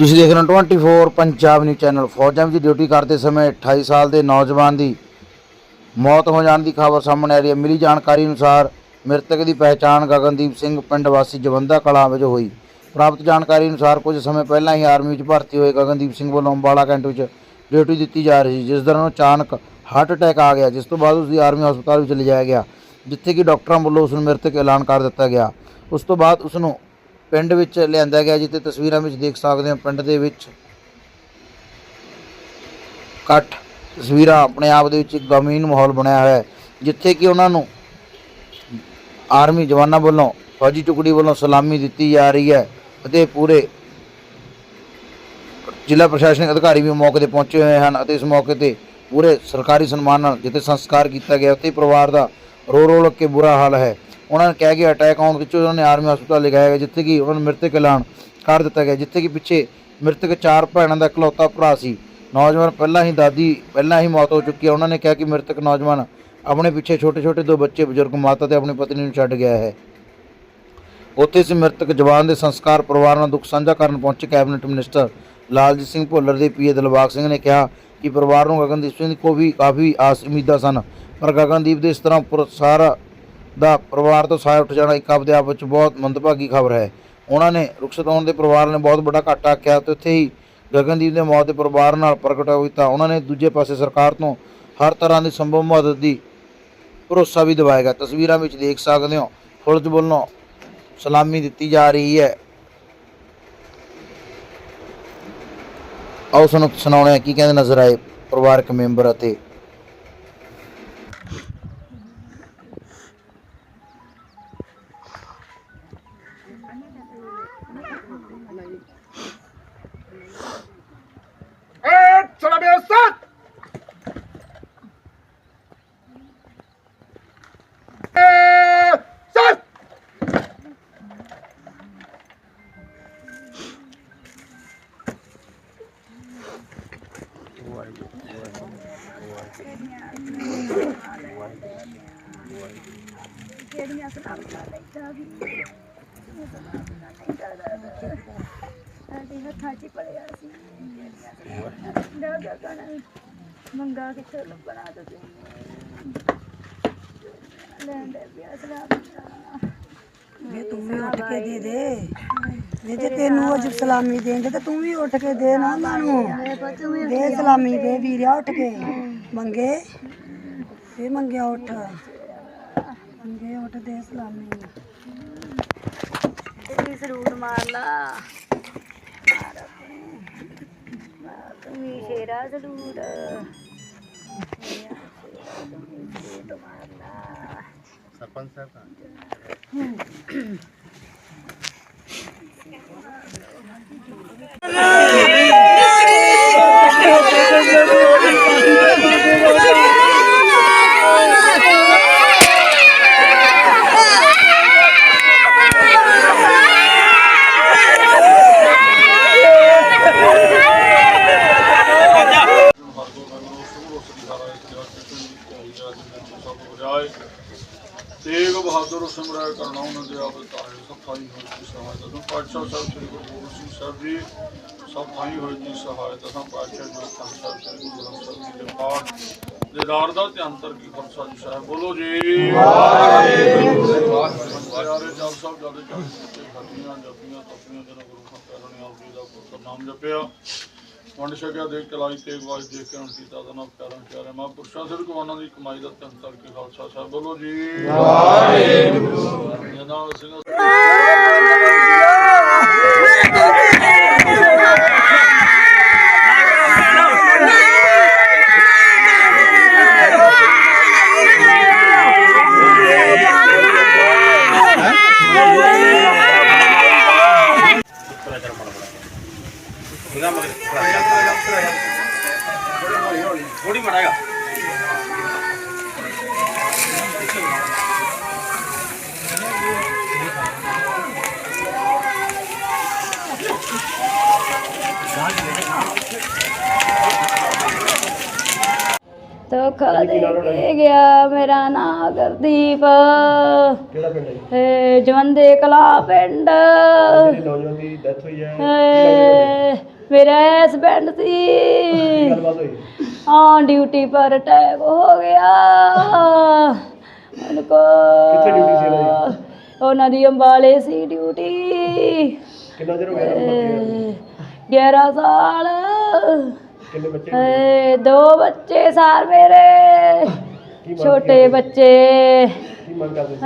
ਤੁਸੀਂ ਦੇਖ ਰਹੇ ਹੋ 24 ਪੰਜਾਬ ਨਿਊਜ਼ ਚੈਨਲ ਫੌਜਾਂ ਵਿੱਚ ਡਿਊਟੀ ਕਰਦੇ ਸਮੇਂ 28 ਸਾਲ ਦੇ ਨੌਜਵਾਨ ਦੀ ਮੌਤ ਹੋ ਜਾਣ ਦੀ ਖਬਰ ਸਾਹਮਣੇ ਆ ਰਹੀ ਹੈ। ਮਿਲੀ ਜਾਣਕਾਰੀ ਅਨੁਸਾਰ ਮ੍ਰਿਤਕ ਦੀ ਪਹਿਚਾਣ ਗਗਨਦੀਪ ਸਿੰਘ ਪਿੰਡ ਵਾਸੀ ਜਵੰਦਾ ਕਲਾਂ ਵਜੋਂ ਹੋਈ। ਪ੍ਰਾਪਤ ਜਾਣਕਾਰੀ ਅਨੁਸਾਰ ਕੁਝ ਸਮੇਂ ਪਹਿਲਾਂ ਹੀ ਆਰਮੀ ਵਿੱਚ ਭਰਤੀ ਹੋਏ ਗਗਨਦੀਪ ਸਿੰਘ ਵੱਲੋਂ ਅੰਬਾਲਾ ਕੈਂਟ ਵਿੱਚ ਡਿਊਟੀ ਦਿੱਤੀ ਜਾ ਰਹੀ ਸੀ, ਜਿਸ ਦੌਰਾਨ ਅਚਾਨਕ ਹਾਰਟ ਅਟੈਕ ਆ ਗਿਆ, ਜਿਸ ਤੋਂ ਬਾਅਦ ਉਸ ਦੀ ਆਰਮੀ ਹਸਪਤਾਲ ਵਿੱਚ ਲਿਜਾਇਆ ਗਿਆ, ਜਿੱਥੇ ਕਿ ਡਾਕਟਰਾਂ ਵੱਲੋਂ ਉਸ ਨੂੰ ਮ੍ਰਿਤਕ ਐਲਾਨ ਕਰ ਦਿੱਤਾ ਗਿਆ। ਉਸ ਤੋਂ ਬਾਅਦ ਉਸ ਨੂੰ ਪਿੰਡ ਵਿੱਚ ਲਿਆਂਦਾ ਗਿਆ ਜਿੱਥੇ ਤਸਵੀਰਾਂ ਵਿੱਚ ਦੇਖ ਸਕਦੇ ਹੋ ਪਿੰਡ ਦੇ ਵਿੱਚ ਇਕੱਠ ਤਸਵੀਰਾਂ ਆਪਣੇ ਆਪ ਦੇ ਵਿੱਚ ਇੱਕ ਗਮੀਨ ਮਾਹੌਲ ਬਣਿਆ ਹੋਇਆ ਹੈ, ਜਿੱਥੇ ਕਿ ਉਹਨਾਂ ਨੂੰ ਆਰਮੀ ਜਵਾਨਾਂ ਵੱਲੋਂ, ਫੌਜੀ ਟੁਕੜੀ ਵੱਲੋਂ ਸਲਾਮੀ ਦਿੱਤੀ ਜਾ ਰਹੀ ਹੈ ਅਤੇ ਪੂਰੇ ਜ਼ਿਲ੍ਹਾ ਪ੍ਰਸ਼ਾਸਨਿਕ ਅਧਿਕਾਰੀ ਵੀ ਮੌਕੇ ਤੇ ਪਹੁੰਚੇ ਹੋਏ ਹਨ ਅਤੇ ਇਸ ਮੌਕੇ ਤੇ ਪੂਰੇ ਸਰਕਾਰੀ ਸਨਮਾਨ ਨਾਲ ਜਿੱਥੇ ਸੰਸਕਾਰ ਕੀਤਾ ਗਿਆ, ਉੱਥੇ ਪਰਿਵਾਰ ਦਾ ਰੋ ਰੋ ਲੱਗ ਕੇ ਬੁਰਾ ਹਾਲ ਹੈ। ਉਹਨਾਂ ਨੇ ਕਹਿ ਗਿਆ ਅਟੈਕ ਆਉਣ ਵਿੱਚ ਉਹਨਾਂ ਨੇ ਆਰਮੀ ਹਸਪਤਾਲ ਲਿਖਾਇਆ ਗਿਆ, ਜਿੱਥੇ ਕਿ ਉਹਨਾਂ ਨੂੰ ਮ੍ਰਿਤਕ ਐਲਾਨ ਕਰ ਦਿੱਤਾ ਗਿਆ, ਜਿੱਥੇ ਕਿ ਪਿੱਛੇ ਮ੍ਰਿਤਕ ਚਾਰ ਭੈਣਾਂ ਦਾ ਇਕਲੌਤਾ ਭਰਾ ਸੀ। ਨੌਜਵਾਨ ਪਹਿਲਾਂ ਹੀ ਦਾਦੀ, ਪਹਿਲਾਂ ਹੀ ਮੌਤ ਹੋ ਚੁੱਕੀ ਹੈ। ਉਹਨਾਂ ਨੇ ਕਿਹਾ ਕਿ ਮ੍ਰਿਤਕ ਨੌਜਵਾਨ ਆਪਣੇ ਪਿੱਛੇ ਛੋਟੇ ਛੋਟੇ ਦੋ ਬੱਚੇ, ਬਜ਼ੁਰਗ ਮਾਤਾ ਤੇ ਆਪਣੀ ਪਤਨੀ ਨੂੰ ਛੱਡ ਗਿਆ ਹੈ। ਉੱਥੇ ਸੀ ਮ੍ਰਿਤਕ ਜਵਾਨ ਦੇ ਸੰਸਕਾਰ ਪਰਿਵਾਰ ਨਾਲ ਦੁੱਖ ਸਾਂਝਾ ਕਰਨ ਪਹੁੰਚੇ ਕੈਬਨਿਟ ਮਿਨਿਸਟਰ ਲਾਲਜੀਤ ਸਿੰਘ ਭੁੱਲਰ ਦੇ ਪੀਏ ਦਿਲਬਾਗ ਸਿੰਘ ਨੇ ਕਿਹਾ ਕਿ ਪਰਿਵਾਰ ਨੂੰ ਗਗਨਦੀਪ ਸਿੰਘ ਕੋ ਵੀ ਕਾਫੀ ਆਸ ਉਮੀਦਾਂ ਸਨ, ਪਰ ਗਗਨਦੀਪ ਦੇ ਇਸ ਤਰ੍ਹਾਂ ਪੁਰਸਾਰ ਦਾ ਪਰਿਵਾਰ ਤੋਂ ਸਾਹ ਉੱਠ ਜਾਣਾ ਇੱਕ ਆਪਦੇ ਆਪ ਵਿੱਚ ਬਹੁਤ ਮੰਦਭਾਗੀ ਖਬਰ ਹੈ। ਉਹਨਾਂ ਨੇ ਰੁਖਸਤ ਹੋਣ ਦੇ ਪਰਿਵਾਰ ਨੇ ਬਹੁਤ ਵੱਡਾ ਘਾਟਾ ਆਖਿਆ ਤੇ ਉੱਥੇ ਹੀ ਗਗਨਦੀਪ ਦੇ ਮੌਤ ਦੇ ਪਰਿਵਾਰ ਨਾਲ ਪ੍ਰਗਟਾਅ ਕੀਤਾ ਉਹਨਾਂ ਨੇ ਦੂਜੇ ਪਾਸੇ ਸਰਕਾਰ ਤੋਂ ਹਰ ਤਰ੍ਹਾਂ ਦੀ ਸੰਭਵ ਮਦਦ ਦੀ ਭਰੋਸਾ ਵੀ ਦਿਵਾਏਗਾ। ਤਸਵੀਰਾਂ ਵਿੱਚ ਦੇਖ ਸਕਦੇ ਹੋ, ਫੌਜ ਵੱਲੋਂ ਸਲਾਮੀ ਦਿੱਤੀ ਜਾ ਰਹੀ ਹੈ। ਆਓ ਸਾਨੂੰ ਸੁਣਾਉਣੇ ਆ ਕੀ ਕਹਿੰਦੇ ਨਜ਼ਰ ਆਏ ਪਰਿਵਾਰਕ ਮੈਂਬਰ ਅਤੇ ਏ ਚਲਾ ਬੇ ਸਤ ਏ ਸਤ ਸਾਡੇ ਹੱਥਾਂ 'ਚ ਹੀ ਪੜਿਆ ਸੀ। ਨਾ ਗਗਨ ਮੰਗਾ ਕਿੱਥੇ ਲੱਭਣਾ ਤੁਸੀਂ? ਲੈਣ ਦੇ ਪਿਆ ਸਲਾਮ ਵੇ ਤੂੰ ਵੀ ਉੱਠ ਕੇ ਦੇ ਦੇ। ਜੇ ਤੇ ਤੈਨੂੰ ਅੱਜ ਸਲਾਮੀ ਦੇਂਦੇ ਤੇ ਤੂੰ ਵੀ ਉੱਠ ਕੇ ਦੇ ਨਾ ਉਹਨਾਂ ਨੂੰ ਦੇ ਸਲਾਮੀ ਦੇ ਵੀਰਿਆ ਉੱਠ ਕੇ। ਮੰਗੇ? ਫੇ ਮੰਗਿਆ ਉੱਠ। ਮੰਗੇ ਉੱਠ ਦੇ ਸਲਾਮੀ। ਤੇਰੀ ਸਰੂਰ ਮਾਰ ਲਾ। ਮਾਰ ਤੂੰ ਵੀ ਸ਼ੇਰਾ ਜ਼ਰੂਰ। ਤੇਗ ਬਹਾਦਰ ਸਮਰਾਇ ਕਰਨਾ ਉਹਨਾਂ ਦੇ ਆਪ ਤਾਰੇ ਸਫ਼ਾਈ ਹੋਈ ਸਹਾਇਤਾ ਤੋਂ ਪਾਤਸ਼ਾਹ ਸਾਹਿਬ ਸ੍ਰੀ ਗੁਰੂ ਗੋਬਿੰਦ ਸਿੰਘ ਸਾਹਿਬ ਜੀ ਸਫ਼ਾਈ ਹੋਈ ਦੀ ਸਹਾਇਤਾ ਤੋਂ ਪਾਤਸ਼ਾਹ ਜੋ ਸੰਤ ਸਾਹਿਬ ਸ੍ਰੀ ਗੁਰੂ ਗ੍ਰੰਥ ਸਾਹਿਬ ਜੀ ਦੇ ਪਾਠ ਦੇਦਾਰ ਦਾ ਧਿਆਨ ਤਰ ਕੀ ਖਰਸਾ ਜੀ ਸਾਹਿਬ ਬੋਲੋ ਜੀ ਵਾਹਿਗੁਰੂ ਪਿਆਰੇ ਜਪ ਸਾਹਿਬ ਜਦ ਚੜ੍ਹ ਜਪੀਆਂ ਤਪੀਆਂ ਜਨ ਗੁਰੂ ਖਾਨ ਕਰਨੇ ਆਪ ਜੀ ਦਾ ਨਾਮ ਜਪਿਆ ਵੰਡ ਛਕਿਆ ਦੇਖ ਕੇ ਲਾਈ ਤੇਗ ਵਾਜ ਦੇਖ ਕੇ ਹੁਣ ਕੀਤਾ ਦਾ ਨਾਮ ਪਿਆਰਾਂ ਪਿਆਰੇ ਮਾ ਪੁਰਸ਼ਾਂ ਸਿਰ ਕਵਾਨਾਂ ਦੀ ਕਮਾਈ ਦਾ ਧਿਆਨ ਤਰ ਕੀ ਖਾਲਸਾ ਸਾਹਿਬ ਬੋਲੋ ਜੀ ਵਾਹਿਗੁਰੂ ਜਨਾਬ ਸਿੰਘ ਧੋਖਾ ਦੇ ਕੇ ਗਿਆ ਮੇਰਾ ਨਾਂ ਗੁਰਦੀਪ। ਕਿਹੜਾ ਪਿੰਡ ਹੈ ਜਵੰਦੇ ਕਲਾ ਪਿੰਡ। ਜਿਹੜੀ ਨੌਜਵਾਨ ਦੀ ਡੈਥ ਹੋਈ ਹੈ। ਏ ਮੇਰਾ ਹਸਬੈਂਡ ਸੀ ਹਾਂ ਡਿਊਟੀ ਪਰ ਅਟੈਕ ਹੋ ਗਿਆ। ਉਹਨਾਂ ਕੋ ਕਿੱਥੇ ਸੀ ਉਹਨਾਂ ਦੀ ਅੰਬਾਲੇ ਸੀ ਡਿਊਟੀ ਕਿੰਨਾ ਚਿਰ ਹੋ ਗਿਆ 11 ਸਾਲ। ਕਿੰਨੇ ਬੱਚੇ ਦੋ ਬੱਚੇ ਸਾਰ ਮੇਰੇ ਛੋਟੇ ਬੱਚੇ। ਕੀ ਮੰਗ ਕਰਦੇ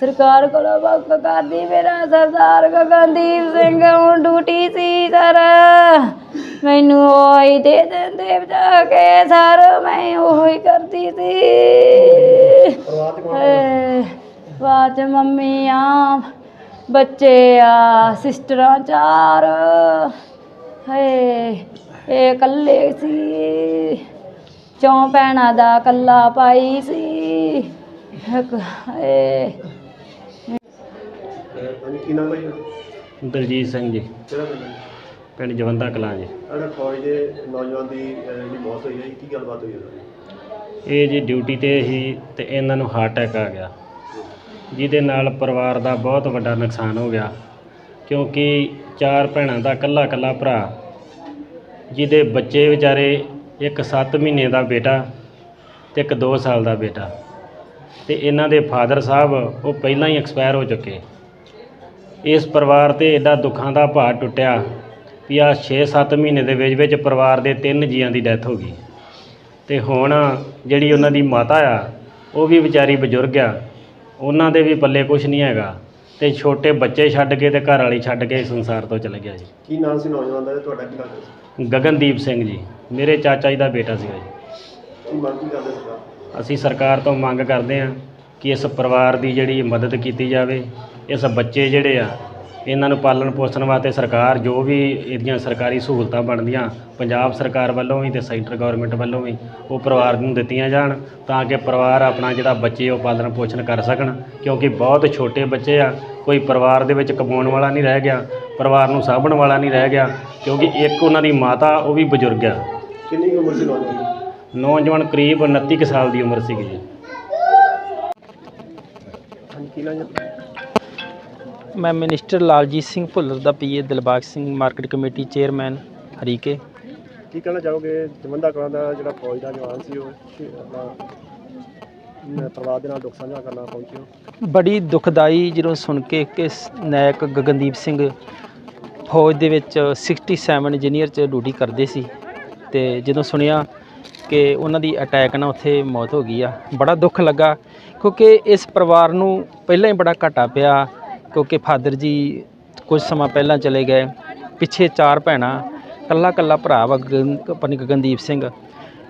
ਸਰਕਾਰ? ਕੋਲੋਂ ਮੰਗ ਕਰਦੀ ਮੇਰਾ ਸਰਦਾਰ ਗਗਨਦੀਪ ਸਿੰਘ ਹੁਣ ਡਿਊਟੀ ਸੀ ਸਰ। ਮੈਨੂੰ ਉਹ ਹੀ ਦੇ ਦਿੰਦੇ ਬਚਾ ਕੇ ਸਰ ਮੈਂ ਉਹ ਹੀ ਕਰਦੀ ਸੀ। ਪਰਿਵਾਰ ਚ ਮੰਮੀ ਆ ਬੱਚੇ ਆ ਸਿਸਟਰਾਂ ਚਾਰ। ਹਏ ਇਹ ਇਕੱਲੇ ਸੀ। ਚੌਂ ਭੈਣਾਂ ਦਾ ਕੱਲਾ ਪਾਈ ਸੀ। ਇੱਕ ਹਏ ਹਾਂਜੀ ਕੀ ਨਾਮ ਹੈ ਜੀ? ਦਲਜੀਤ ਸਿੰਘ ਜੀ। ਕਿਹੜਾ ਪਿੰਡ ਹੈ ਪਿੰਡ ਜਵੰਦਾ ਕਲਾਂ ਜੀ। ਅਗਰ ਫੌਜ ਦੇ ਨੌਜਵਾਨ ਦੀ ਅਹ, ਜਿਹੜੀ ਮੌਤ ਹੋਈ ਹੈ ਕੀ ਗੱਲਬਾਤ ਹੋਈ ਹੈ ਇਹ ਜੀ ਡਿਊਟੀ ਤੇ ਸੀ ਤੇ ਇਹਨਾਂ ਨੂੰ ਹਾਰਟ ਅਟੈਕ ਆ ਗਿਆ। ਜਿਹਦੇ ਨਾਲ ਪਰਿਵਾਰ ਦਾ ਬਹੁਤ ਵੱਡਾ ਨੁਕਸਾਨ ਹੋ ਗਿਆ। ਕਿਉਂਕਿ ਚਾਰ ਭੈਣਾਂ ਦਾ ਇਕੱਲਾ ਇਕੱਲਾ ਭਰਾ ਜਿਹਦੇ ਬੱਚੇ ਵਿਚਾਰੇ ਇੱਕ 7 ਮਹੀਨੇ ਦਾ ਬੇਟਾ ਤੇ ਇੱਕ 2 ਸਾਲ ਦਾ ਬੇਟਾ। ਤੇ ਇਹਨਾਂ ਦੇ ਫਾਦਰ ਸਾਹਿਬ ਉਹ ਪਹਿਲਾਂ ਹੀ ਐਕਸਪਾਇਰ ਹੋ ਚੁੱਕੇ। ਇਸ ਪਰਿਵਾਰ ਤੇ ਐਡਾ ਦੁੱਖਾਂ ਦਾ ਭਾਰ ਟੁੱਟਿਆ ਵੀ ਆ 6-7 ਮਹੀਨੇ ਦੇ ਵਿੱਚ ਵਿੱਚ ਪਰਿਵਾਰ ਦੇ ਤਿੰਨ ਜੀਆਂ ਦੀ ਡੈਥ ਹੋ ਗਈ। ਤੇ ਹੁਣ ਜਿਹੜੀ ਉਹਨਾਂ ਦੀ ਮਾਤਾ ਆ, ਉਹ ਵੀ ਵਿਚਾਰੀ ਬਜ਼ੁਰਗ ਆ। ਉਹਨਾਂ ਦੇ ਵੀ ਪੱਲੇ ਕੁਝ ਨਹੀਂ ਹੈਗਾ। ਤੇ ਛੋਟੇ ਬੱਚੇ ਛੱਡ ਕੇ ਤੇ ਘਰ ਵਾਲੀ ਛੱਡ ਕੇ ਸੰਸਾਰ ਤੋਂ ਚਲੇ ਗਿਆ ਜੀ। ਕੀ ਨਾਮ ਸੀ ਨੌਜਵਾਨ ਦਾ ਤੇ ਤੁਹਾਡਾ ਕੀ ਲੱਗਦਾ ਸੀ? ਗਗਨਦੀਪ ਸਿੰਘ ਜੀ। ਮੇਰੇ ਚਾਚਾ ਜੀ ਦਾ ਬੇਟਾ ਸੀਗਾ ਜੀ। ਕੀ ਮੰਗ ਕੀ ਕਰਦੇ ਸਰਕਾਰ? ਅਸੀਂ ਸਰਕਾਰ ਤੋਂ ਮੰਗ ਕਰਦੇ ਹਾਂ ਕਿ ਇਸ ਪਰਿਵਾਰ ਦੀ ਜਿਹੜੀ ਮਦਦ ਕੀਤੀ ਜਾਵੇ ਇਸ ਬੱਚੇ ਜਿਹੜੇ ਆ ਇਹਨਾਂ ਨੂੰ ਪਾਲਣ ਪੋਸ਼ਣ ਵਾਸਤੇ ਸਰਕਾਰ ਜੋ ਵੀ ਇਹਦੀਆਂ ਸਰਕਾਰੀ ਸਹੂਲਤਾਂ ਬਣਦੀਆਂ ਪੰਜਾਬ ਸਰਕਾਰ ਵੱਲੋਂ ਵੀ ਤੇ ਸੈਂਟਰ ਗਵਰਨਮੈਂਟ ਵੱਲੋਂ ਵੀ ਉਹ ਪਰਿਵਾਰ ਨੂੰ ਦਿੱਤੀਆਂ ਜਾਣ ਤਾਂ ਕਿ ਪਰਿਵਾਰ ਆਪਣਾ ਜਿਹੜਾ ਬੱਚੇ ਉਹ ਪਾਲਣ ਪੋਸ਼ਣ ਕਰ ਸਕਣ। ਕਿਉਂਕਿ ਬਹੁਤ ਛੋਟੇ ਬੱਚੇ ਆ ਕੋਈ ਪਰਿਵਾਰ ਦੇ ਵਿੱਚ ਕਮਾਉਣ ਵਾਲਾ ਨਹੀਂ ਰਹਿ ਗਿਆ ਪਰਿਵਾਰ ਨੂੰ ਸਾਂਭਣ ਵਾਲਾ ਨਹੀਂ ਰਹਿ ਗਿਆ ਕਿਉਂਕਿ ਇੱਕ ਉਹਨਾਂ ਦੀ ਮਾਤਾ ਉਹ ਵੀ ਬਜ਼ੁਰਗ ਆ। ਕਿੰਨੀ ਉਮਰ ਸੀ ਨੌਜਵਾਨ ਨੌਜਵਾਨ ਕਰੀਬ 29 ਕੁ ਸਾਲ ਦੀ ਉਮਰ ਸੀਗੀ ਜੀ? ਮੈਂ ਮਿਨਿਸਟਰ ਲਾਲਜੀਤ ਸਿੰਘ ਭੁੱਲਰ ਦਾ PA Dilbag Singh market committee chairman Harike. ਕੀ ਕਹਿਣਾ ਚਾਹੋਗੇ? ਜਮੰਦਾ ਕਲਾਂ ਦਾ ਜਿਹੜਾ ਫੌਜ ਦਾ ਜਵਾਨ ਸੀ ਉਹ ਆਪਣਾ ਪਰਿਵਾਰ ਦੇ ਨਾਲ ਦੁੱਖ ਸਾਂਝਾ ਕਰਨਾ ਪਹੁੰਚੇ ਹੋ ਬੜੀ ਦੁਖਦਾਈ ਜਦੋਂ ਸੁਣ ਕੇ ਕਿ ਨਾਇਕ ਗਗਨਦੀਪ ਸਿੰਘ ਫੌਜ ਦੇ ਵਿੱਚ 67 ਇੰਜੀਨੀਅਰ ਚ ਡਿਊਟੀ ਕਰਦੇ ਸੀ ਤੇ ਜਦੋਂ ਸੁਣਿਆ ਕਿ ਉਹਨਾਂ ਦੀ ਅਟੈਕ ਨਾਲ ਉੱਥੇ ਮੌਤ ਹੋ ਗਈ ਆ ਬੜਾ ਦੁੱਖ ਲੱਗਾ ਕਿਉਂਕਿ ਇਸ ਪਰਿਵਾਰ ਨੂੰ ਪਹਿਲਾਂ ਹੀ ਬੜਾ ਘਾਟਾ ਪਿਆ। ਕਿਉਂਕਿ ਫਾਦਰ ਜੀ ਕੁਝ ਸਮਾਂ ਪਹਿਲਾਂ ਚਲੇ ਗਏ, ਪਿੱਛੇ ਚਾਰ ਭੈਣਾਂ ਕੱਲਾ ਕੱਲਾ ਭਰਾ ਵਾ ਗਗਨ ਆਪਣੀ ਗਗਨਦੀਪ ਸਿੰਘ।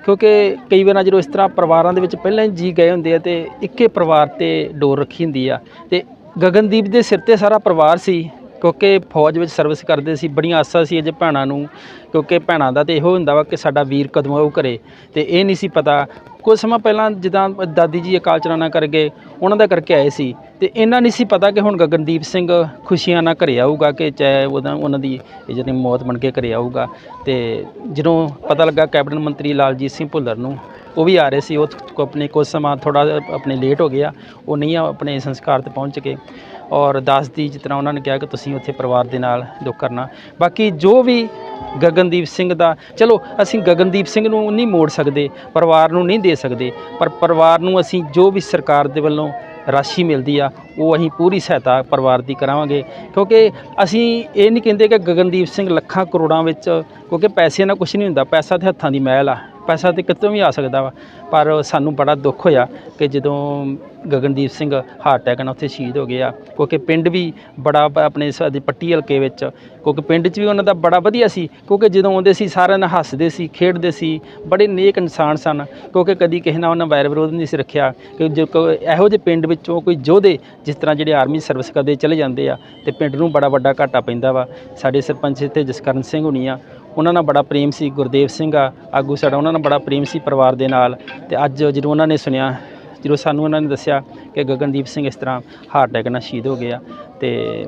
ਕਿਉਂਕਿ ਕਈ ਵਾਰ ਜਦੋਂ ਇਸ ਤਰ੍ਹਾਂ ਪਰਿਵਾਰਾਂ ਦੇ ਵਿੱਚ ਪਹਿਲਾਂ ਹੀ ਜੀ ਗਏ ਹੁੰਦੇ ਆ ਤੇ ਇੱਕੇ ਪਰਿਵਾਰ ਤੇ ਡੋਰ ਰੱਖੀ ਹੁੰਦੀ ਆ। ਤੇ ਗਗਨਦੀਪ ਦੇ ਸਿਰ ਤੇ ਸਾਰਾ ਪਰਿਵਾਰ ਸੀ, ਕਿਉਂਕਿ ਫੌਜ ਵਿੱਚ ਸਰਵਿਸ ਕਰਦੇ ਸੀ, ਬੜੀਆਂ ਆਸਾਂ ਸੀ ਅਜੇ ਭੈਣਾਂ ਨੂੰ, ਕਿਉਂਕਿ ਭੈਣਾਂ ਦਾ ਤੇ ਇਹੋ ਹੁੰਦਾ ਵਾ ਕਿ ਸਾਡਾ ਵੀਰ ਕਦੋਂ ਆਊ ਘਰੇ। ਤੇ ਇਹ ਨਹੀਂ ਸੀ ਪਤਾ ਕੁਝ ਸਮਾਂ ਪਹਿਲਾਂ ਜਿੱਦਾਂ ਦਾਦੀ ਜੀ ਅਕਾਲ ਚਲਾਣਾ ਕਰ ਗਏ, ਉਹਨਾਂ ਦਾ ਕਰਕੇ ਆਏ ਸੀ ਤੇ ਇਹਨਾਂ ਨਹੀਂ ਸੀ ਪਤਾ ਕਿ ਹੁਣ ਗਗਨਦੀਪ ਸਿੰਘ ਖੁਸ਼ੀਆਂ ਨਾਲ ਘਰੇ ਆਊਗਾ ਕਿ ਚਾਹੇ ਉਹਦਾ ਉਹਨਾਂ ਦੀ ਇਹ ਜਿਹੜੀ ਮੌਤ ਬਣ ਕੇ ਘਰੇ ਆਊਗਾ। ਤੇ ਜਦੋਂ ਪਤਾ ਲੱਗਾ ਕੈਬਨਿਟ ਮੰਤਰੀ ਲਾਲਜੀਤ ਸਿੰਘ ਭੁੱਲਰ ਨੂੰ, ਉਹ ਵੀ ਆ ਰਹੇ ਸੀ, ਉਹ ਆਪਣੇ ਕੁਝ ਸਮਾਂ ਥੋੜਾ ਆਪਣੇ ਲੇਟ ਹੋ ਗਿਆ, ਉਹ ਨਹੀਂ ਆ ਆਪਣੇ ਸੰਸਕਾਰ ਤੇ ਪਹੁੰਚ ਕੇ ਔਰ ਦੱਸਦੀ ਜਿਸ ਤਰ੍ਹਾਂ ਉਹਨਾਂ ਨੇ ਕਿਹਾ ਕਿ ਤੁਸੀਂ ਉੱਥੇ ਪਰਿਵਾਰ ਦੇ ਨਾਲ ਦੁੱਖ ਕਰਨਾ। ਬਾਕੀ ਜੋ ਵੀ ਗਗਨਦੀਪ ਸਿੰਘ ਦਾ। ਚਲੋ, ਅਸੀਂ ਗਗਨਦੀਪ ਸਿੰਘ ਨੂੰ ਨਹੀਂ ਮੋੜ ਸਕਦੇ, ਪਰਿਵਾਰ ਨੂੰ ਨਹੀਂ ਦੇ ਸਕਦੇ, ਪਰ ਪਰਿਵਾਰ ਨੂੰ ਅਸੀਂ ਜੋ ਵੀ ਸਰਕਾਰ ਦੇ ਵੱਲੋਂ ਰਾਸ਼ੀ ਮਿਲਦੀ ਆ, ਉਹ ਅਸੀਂ ਪੂਰੀ ਸਹਾਇਤਾ ਪਰਿਵਾਰ ਦੀ ਕਰਾਵਾਂਗੇ। ਕਿਉਂਕਿ ਅਸੀਂ ਇਹ ਨਹੀਂ ਕਹਿੰਦੇ ਕਿ ਗਗਨਦੀਪ ਸਿੰਘ ਲੱਖਾਂ ਕਰੋੜਾਂ ਵਿੱਚ, ਕਿਉਂਕਿ ਪੈਸੇ ਨਾਲ ਕੁਝ ਨਹੀਂ ਹੁੰਦਾ, ਪੈਸਾ ਤੇ ਹੱਥਾਂ ਦੀ ਮਹਿਲ ਆ। ਪੈਸਾ ਤੇ ਕਿਤੋਂ ਵੀ ਆ ਸਕਦਾ ਵਾ। ਪਰ ਸਾਨੂੰ ਬੜਾ ਦੁੱਖ ਹੋਇਆ ਕਿ ਜਦੋਂ ਗਗਨਦੀਪ ਸਿੰਘ ਹਾਰਟ ਅਟੈਕ ਨਾਲ ਉੱਥੇ ਸ਼ਹੀਦ ਹੋ ਗਏ ਆ, ਕਿਉਂਕਿ ਪਿੰਡ ਵੀ ਬੜਾ ਆਪਣੇ ਸਾਡੇ ਪੱਟੀ ਹਲਕੇ ਵਿੱਚ, ਕਿਉਂਕਿ ਪਿੰਡ 'ਚ ਵੀ ਉਹਨਾਂ ਦਾ ਬੜਾ ਵਧੀਆ ਸੀ, ਕਿਉਂਕਿ ਜਦੋਂ ਆਉਂਦੇ ਸੀ ਸਾਰਿਆਂ ਨਾਲ ਹੱਸਦੇ ਸੀ, ਖੇਡਦੇ ਸੀ, ਬੜੇ ਨੇਕ ਇਨਸਾਨ ਸਨ। ਕਿਉਂਕਿ ਕਦੀ ਕਿਸੇ ਨਾਲ ਉਹਨਾਂ ਵੈਰ ਵਿਰੋਧ ਨਹੀਂ ਸੀ ਰੱਖਿਆ, ਕਿ ਜੋ ਇਹੋ ਜਿਹੇ ਪਿੰਡ ਵਿੱਚੋਂ ਕੋਈ ਯੋਧੇ ਜਿਸ ਤਰ੍ਹਾਂ ਜਿਹੜੇ ਆਰਮੀ ਸਰਵਿਸ ਕਰਦੇ ਚਲੇ ਜਾਂਦੇ ਆ, ਤੇ ਪਿੰਡ ਨੂੰ ਬੜਾ ਵੱਡਾ ਘਾਟਾ ਪੈਂਦਾ ਵਾ। ਸਾਡੇ ਸਰਪੰਚ ਇੱਥੇ ਜਸਕਰਨ ਸਿੰਘ ਹੁਣੀ ਆ ਉਹਨਾਂ ਨਾਲ ਬੜਾ ਪ੍ਰੇਮ ਸੀ, ਗੁਰਦੇਵ ਸਿੰਘ ਆ, ਆਗੂ ਸਾਡਾ, ਉਹਨਾਂ ਨਾਲ ਬੜਾ ਪ੍ਰੇਮ ਸੀ ਪਰਿਵਾਰ ਦੇ ਨਾਲ ਤੇ ਅੱਜ ਜਦੋਂ ਉਹਨਾਂ ਨੇ ਸੁਣਿਆ, ਜਦੋਂ ਸਾਨੂੰ ਉਹਨਾਂ ਨੇ ਦੱਸਿਆ ਕਿ ਗਗਨਦੀਪ ਸਿੰਘ ਇਸ ਤਰ੍ਹਾਂ ਹਾਰਟ ਅਟੈਕ ਨਾਲ ਸ਼ਹੀਦ ਹੋ ਗਿਆ ਆ ਤੇ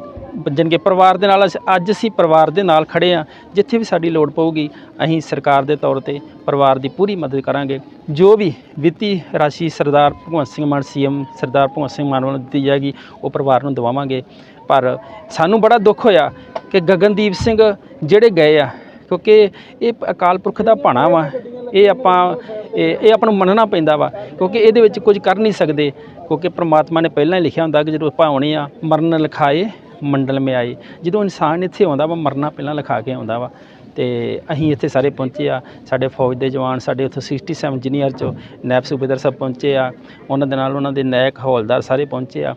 ਜਾਣੀ ਕਿ ਪਰਿਵਾਰ ਦੇ ਨਾਲ ਅਸੀਂ- ਅੱਜ ਅਸੀਂ ਪਰਿਵਾਰ ਦੇ ਨਾਲ ਖੜੇ ਆ, ਜਿੱਥੇ ਵੀ ਸਾਡੀ ਲੋੜ ਪਊਗੀ, ਅਸੀਂ ਸਰਕਾਰ ਦੇ ਤੌਰ ਤੇ ਪਰਿਵਾਰ ਦੀ ਪੂਰੀ ਮਦਦ ਕਰਾਂਗੇ। ਜੋ ਵੀ ਵਿੱਤੀ ਰਾਸ਼ੀ ਸਰਦਾਰ ਭਗਵੰਤ ਸਿੰਘ ਮਾਨ, ਸੀਐਮ ਸਰਦਾਰ ਭਗਵੰਤ ਸਿੰਘ ਮਾਨ ਵੱਲੋਂ ਦਿੱਤੀ ਜਾਏਗੀ, ਉਹ ਪਰਿਵਾਰ ਨੂੰ ਦਵਾਵਾਂਗੇ। ਪਰ ਸਾਨੂੰ ਬੜਾ ਦੁੱਖ ਹੋਇਆ ਕਿ ਗਗਨਦੀਪ ਸਿੰਘ ਜਿਹੜੇ ਗਏ ਆ ਕਿਉਂਕਿ ਇਹ ਅਕਾਲ ਪੁਰਖ ਦਾ ਭਾਣਾ ਵਾ। ਇਹ ਆਪਾਂ, ਇਹ ਇਹ ਆਪਾਂ ਨੂੰ ਮੰਨਣਾ ਪੈਂਦਾ ਵਾ। ਕਿਉਂਕਿ ਇਹਦੇ ਵਿੱਚ ਕੁਝ ਕਰ ਨਹੀਂ ਸਕਦੇ। ਕਿਉਂਕਿ ਪ੍ਰਮਾਤਮਾ ਨੇ ਪਹਿਲਾਂ ਹੀ ਲਿਖਿਆ ਹੁੰਦਾ ਕਿ ਜਦੋਂ ਆਪਾਂ ਆਉਣੇ ਆ, ਮਰਨ ਲਿਖਾਏ, ਮੰਡਲ ਮੇ ਆਏ। ਜਦੋਂ ਇਨਸਾਨ ਇੱਥੇ ਆਉਂਦਾ ਵਾ, ਮਰਨਾ ਪਹਿਲਾਂ ਲਿਖਾ ਕੇ ਆਉਂਦਾ ਵਾ। ਤੇ ਅਸੀਂ ਇੱਥੇ ਸਾਰੇ ਪਹੁੰਚੇ ਆ। ਸਾਡੇ ਫੌਜ ਦੇ ਜਵਾਨ, ਸਾਡੇ ਉੱਥੋਂ 67 ਇੰਜੀਨੀਅਰ ਚੋਂ ਨੈਬ ਸੂਬੇਦਾਰ ਸਾਹਿਬ ਪਹੁੰਚੇ ਆ। ਉਹਨਾਂ ਦੇ ਨਾਲ ਉਹਨਾਂ ਦੇ ਨਾਇਕ ਹੌਲਦਾਰ ਸਾਰੇ ਪਹੁੰਚੇ ਆ।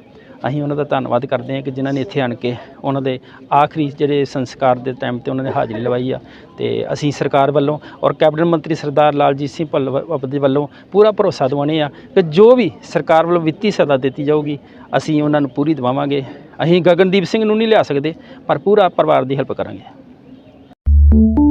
ਅਸੀਂ ਉਹਨਾਂ ਦਾ ਧੰਨਵਾਦ ਕਰਦੇ ਹਾਂ ਕਿ ਜਿਨ੍ਹਾਂ ਨੇ ਇੱਥੇ ਆਣ ਕੇ ਉਹਨਾਂ ਦੇ ਆਖਰੀ ਜਿਹੜੇ ਸੰਸਕਾਰ ਦੇ ਟਾਈਮ ਤੇ ਉਹਨਾਂ ਨੇ ਹਾਜ਼ਰੀ ਲਵਾਈ ਆ। ਤੇ ਅਸੀਂ ਸਰਕਾਰ ਵੱਲੋਂ ਔਰ ਕੈਬਨਿਟ ਮੰਤਰੀ ਸਰਦਾਰ ਲਾਲਜੀਤ ਸਿੰਘ ਭੁੱਲਰ ਦੇ ਵੱਲੋਂ ਪੂਰਾ ਭਰੋਸਾ ਦਿਵਾਉਣੇ ਆ ਕਿ ਜੋ ਵੀ ਸਰਕਾਰ ਵੱਲੋਂ ਵਿੱਤੀ ਸਹਾਇਤਾ ਦਿੱਤੀ ਜਾਊਗੀ, ਅਸੀਂ ਉਹਨਾਂ ਨੂੰ ਪੂਰੀ ਦਿਵਾਵਾਂਗੇ। ਅਸੀਂ ਗਗਨਦੀਪ ਸਿੰਘ ਨੂੰ ਨਹੀਂ ਲਿਆ ਸਕਦੇ, ਪਰ ਪੂਰਾ ਪਰਿਵਾਰ ਦੀ ਹੈਲਪ ਕਰਾਂਗੇ।